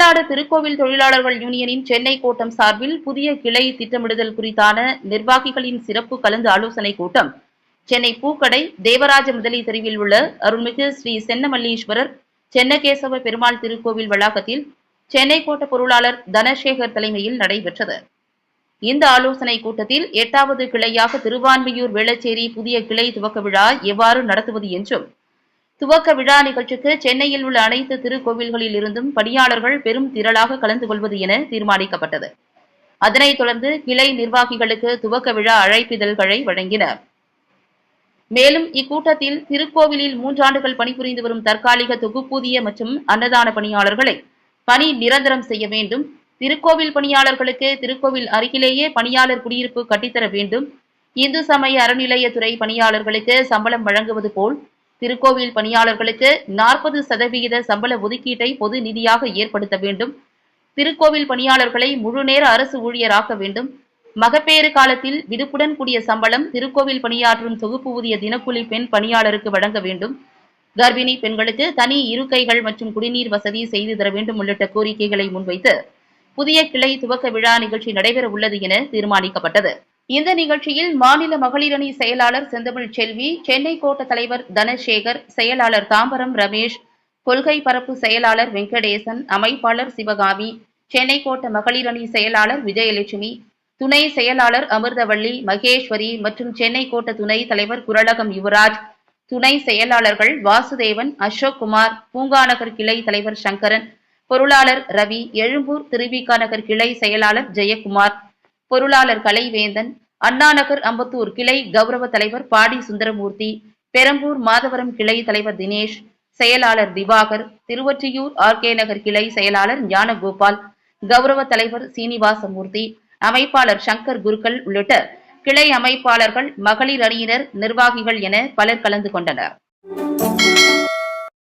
தமிழ்நாடு திருக்கோவில் தொழிலாளர்கள் யூனியனின் சென்னை கோட்டம் சார்பில் புதிய கிளை திட்டமிடுதல் குறித்தான நிர்வாகிகளின் சிறப்பு கலந்து ஆலோசனை கூட்டம். சென்னை பூக்கடை தேவராஜ முதலி தெருவில் உள்ள அருள்மிகு ஸ்ரீ சென்னமல்லீஸ்வரர் சென்னகேசவ பெருமாள் திருக்கோவில் வளாகத்தில் சென்னை கோட்ட பொருளாளர் தனசேகர் தலைமையில் நடைபெற்றது. இந்த ஆலோசனை கூட்டத்தில் எட்டாவது கிளையாக திருவான்மியூர் வேளச்சேரி புதிய கிளை துவக்க விழா எவ்வாறு நடத்துவது என்றும் துவக்க விழா நிகழ்ச்சிக்கு சென்னையில் உள்ள அனைத்து திருக்கோவில்களில் இருந்தும் பணியாளர்கள் பெரும் திரளாக கலந்து கொள்வது என தீர்மானிக்கப்பட்டது. அதனைத் தொடர்ந்து கிளை நிர்வாகிகளுக்கு துவக்க விழா அழைப்பிதழ்களை வழங்கினர். மேலும் இக்கூட்டத்தில் திருக்கோவிலில் மூன்றாண்டுகள் பணிபுரிந்து வரும் தற்காலிக தொகுப்பூதிய மற்றும் அன்னதான பணியாளர்களை பணி நிரந்தரம் செய்ய வேண்டும் திருக்கோவில் பணியாளர்களுக்கு திருக்கோவில் அருகிலேயே பணியாளர் குடியிருப்பு கட்டித்தர வேண்டும் இந்து சமய அறநிலையத்துறை பணியாளர்களுக்கு சம்பளம் வழங்குவது போல் திருக்கோவில் பணியாளர்களுக்கு நாற்பது சதவிகித சம்பள ஒதுக்கீட்டை பொது நிதியாக ஏற்படுத்த வேண்டும். திருக்கோவில் பணியாளர்களை முழுநேர அரசு ஊழியராக்க வேண்டும். மகப்பேறு காலத்தில் விடுப்புடன் கூடிய சம்பளம் திருக்கோவில் பணியாற்றும் தொகுப்பு ஊதிய தினக்கூலி பெண் பணியாளருக்கு வழங்க வேண்டும். கர்ப்பிணி பெண்களுக்கு தனி இருக்கைகள் மற்றும் குடிநீர் வசதி செய்து தர வேண்டும் உள்ளிட்ட கோரிக்கைகளை முன்வைத்து புதிய கிளை துவக்க விழா நிகழ்ச்சி நடைபெற உள்ளது என தீர்மானிக்கப்பட்டது. இந்த நிகழ்ச்சியில் மாநில மகளிரணி செயலாளர் செந்தமிழ் செல்வி சென்னை கோட்ட தலைவர் தனசேகர் செயலாளர் தாம்பரம் ரமேஷ் கொள்கை பரப்பு செயலாளர் வெங்கடேசன் அமைப்பாளர் சிவகாமி சென்னை கோட்ட மகளிரணி செயலாளர் விஜயலட்சுமி துணை செயலாளர் அமிர்தவள்ளி மகேஸ்வரி மற்றும் சென்னை கோட்ட துணை தலைவர் குரலகம் யுவராஜ் துணை செயலாளர்கள் வாசுதேவன் அசோக் குமார் பூங்காநகர் கிளை தலைவர் சங்கரன் பொருளாளர் ரவி எழும்பூர் திருவிகாநகர் கிளை செயலாளர் ஜெயக்குமார் பொருளாளர் கலைவேந்தன் அண்ணாநகர் அம்பத்தூர் கிளை கௌரவ தலைவர் பாடி சுந்தரமூர்த்தி பெரம்பூர் மாதவரம் கிளை தலைவர் தினேஷ் செயலாளர் திவாகர் திருவொற்றியூர் ஆர்கே நகர் கிளை செயலாளர் ஞானகோபால் கௌரவ தலைவர் சீனிவாசமூர்த்தி அமைப்பாளர் சங்கர் குருக்கள் உள்ளிட்ட கிளை அமைப்பாளர்கள் மகளிர் அணியினர் நிர்வாகிகள் என பலர் கலந்து கொண்டனர்.